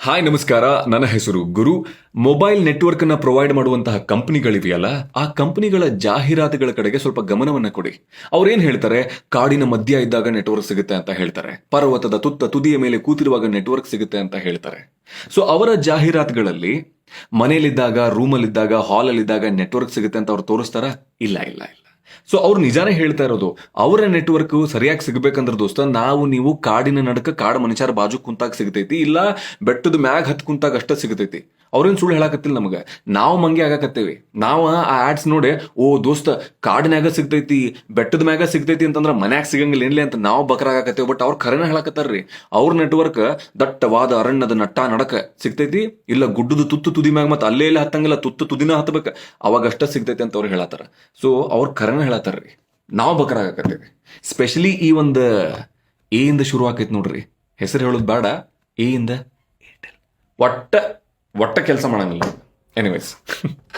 Hi ನಮಸ್ಕಾರ. ನನ್ನ ಹೆಸರು ಗುರು. ಮೊಬೈಲ್ ನೆಟ್ವರ್ಕ್ ಅನ್ನ ಪ್ರೊವೈಡ್ ಮಾಡುವಂತಹ ಕಂಪನಿಗಳಿವೆಯಲ್ಲ, ಆ ಕಂಪನಿಗಳ ಜಾಹೀರಾತುಗಳ ಕಡೆಗೆ ಸ್ವಲ್ಪ ಗಮನವನ್ನ ಕೊಡಿ. ಅವ್ರೇನ್ ಹೇಳ್ತಾರೆ? ಕಾಡಿನ ಮಧ್ಯ ಇದ್ದಾಗ ನೆಟ್ವರ್ಕ್ ಸಿಗುತ್ತೆ ಅಂತ ಹೇಳ್ತಾರೆ. ಪರ್ವತದ ತುತ್ತ ತುದಿಯ ಮೇಲೆ ಕೂತಿರುವಾಗ ನೆಟ್ವರ್ಕ್ ಸಿಗುತ್ತೆ ಅಂತ ಹೇಳ್ತಾರೆ. ಸೊ ಅವರ ಜಾಹೀರಾತುಗಳಲ್ಲಿ ಮನೆಯಲ್ಲಿದ್ದಾಗ ರೂಮಲ್ಲಿದ್ದಾಗ ಹಾಲಲ್ಲಿದ್ದಾಗ ನೆಟ್ವರ್ಕ್ ಸಿಗುತ್ತೆ ಅಂತ ಅವ್ರು ತೋರಿಸ್ತಾರ? ಇಲ್ಲ ಇಲ್ಲ ಇಲ್ಲ. ಸೊ ಅವ್ರು ನಿಜಾನೇ ಹೇಳ್ತಾ ಇರೋದು, ಅವರ ನೆಟ್ವರ್ಕ್ ಸರಿಯಾಗಿ ಸಿಗ್ಬೇಕಂದ್ರೆ ದೋಸ್ತ, ನಾವು ನೀವು ಕಾಡಿನ ನಡಕ ಕಾಡು ಮನುಷ್ಯರ ಬಾಜು ಕುಂತಾಗ ಸಿಗ್ತೈತಿ, ಇಲ್ಲ ಬೆಟ್ಟದ ಮ್ಯಾಗ ಹತ್ ಕುಂತಾಗ ಅಷ್ಟೇ ಸಿಗ್ತೈತಿ. ಅವ್ರೇನ್ ಸುಳ್ಳು ಹೇಳಾಕತ್ತಿಲ್ಲ ನಮಗೆ? ನಾವು ಮಂಗೆ ಆಗಾಕತ್ತೇವಿ. ನಾವು ಆ ಆಡ್ಸ್ ನೋಡಿ, ಓ ದೋಸ್ತ ಕಾಡಿನಾಗ ಸಿಗ್ತೈತಿ, ಬೆಟ್ಟದ ಮ್ಯಾಗ ಸಿಗ್ತೈತಿ ಅಂತಂದ್ರೆ ಮನ್ಯಾಗ ಸಿಗಂಗಿಲ್ಲ, ಏನ್ಲಿ ಅಂತ ನಾವು ಬಕರಾಗತ್ತೇವೆ ಬಟ್ ಅವ್ರು ಖರೇನ ಹೇಳಕತ್ತಾರ್ರಿ? ಅವ್ರ ನೆಟ್ವರ್ಕ್ ದಟ್ಟವಾದ ಅರಣ್ಯದ ನಟ್ಟ ನಡಕ ಸಿಗ್ತೈತಿ, ಇಲ್ಲ ಗುಡ್ಡದ ತುತ್ತು ತುದಿ ಮ್ಯಾಗ ಮತ್ತೆ ಅಲ್ಲೇ ಇಲ್ಲ ಹತ್ತಂಗಿಲ್ಲ, ತುತ್ತು ತುದಿನ ಹತ್ತಬೇಕು ಅವಾಗ ಅಷ್ಟ ಸಿಗ್ತೈತಿ ಅಂತ ಅವ್ರು ಹೇಳತ್ತಾರ. ಸೊ ಅವ್ರ ಖರೇನ ಹೇಳತ್ತಾರ್ರಿ? ನಾವು ಬಕರಾಗತ್ತೇವೆ ಸ್ಪೆಷಲಿ ಈ ಒಂದು ಎ ಶುರು ಆಕೈತಿ ನೋಡ್ರಿ. ಹೆಸರು ಹೇಳೋದು ಬೇಡ ಎ ಇಂದ ಏರ್ಟೆಲ್. ಒಟ್ಟ ಒಟ್ಟ ಕೆಲಸ ಮಾಡಂಗಿಲ್ಲ. ಎನಿವೇಸ್